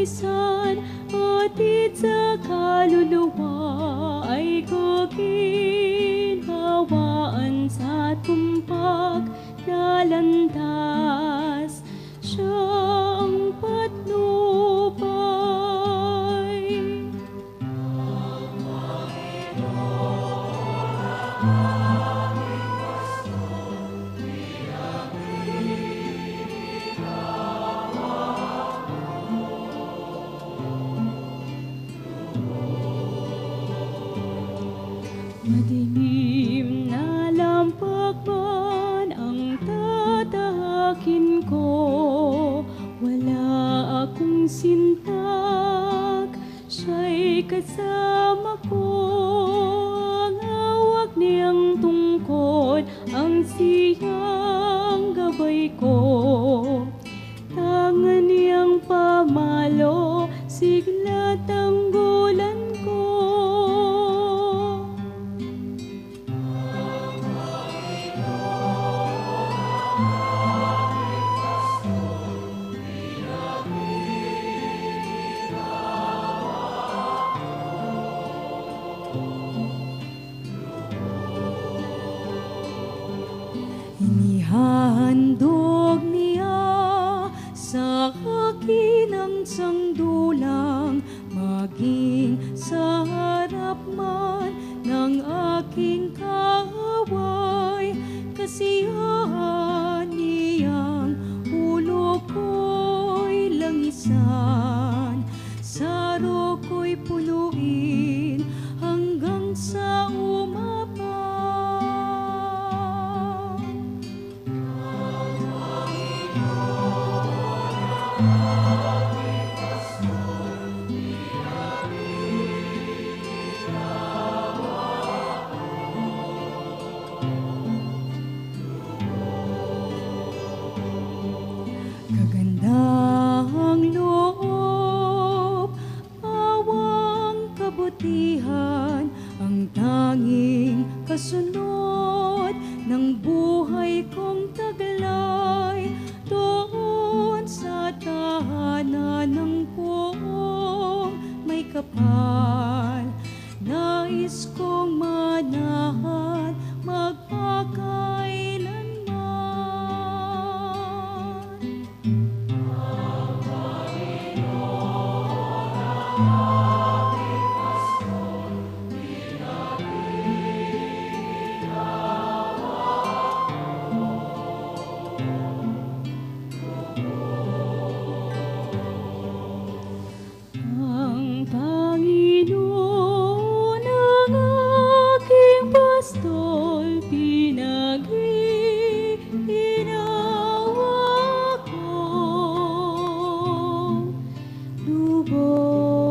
kabisan Atid sa kaluluwa ay ko kaginawaan sa tumpak na landas. Madilim na lampak man ang tatahakin ko. Wala akong sintak, siya'y kasama ko. Ang hawak niyang tungkod, ang siyang Inihandog niya sa akin ang sangdulang maging sa harap man ng aking kaaway. Kasiyahan buhay kong taglay doon sa tahanan may kapal. Lord.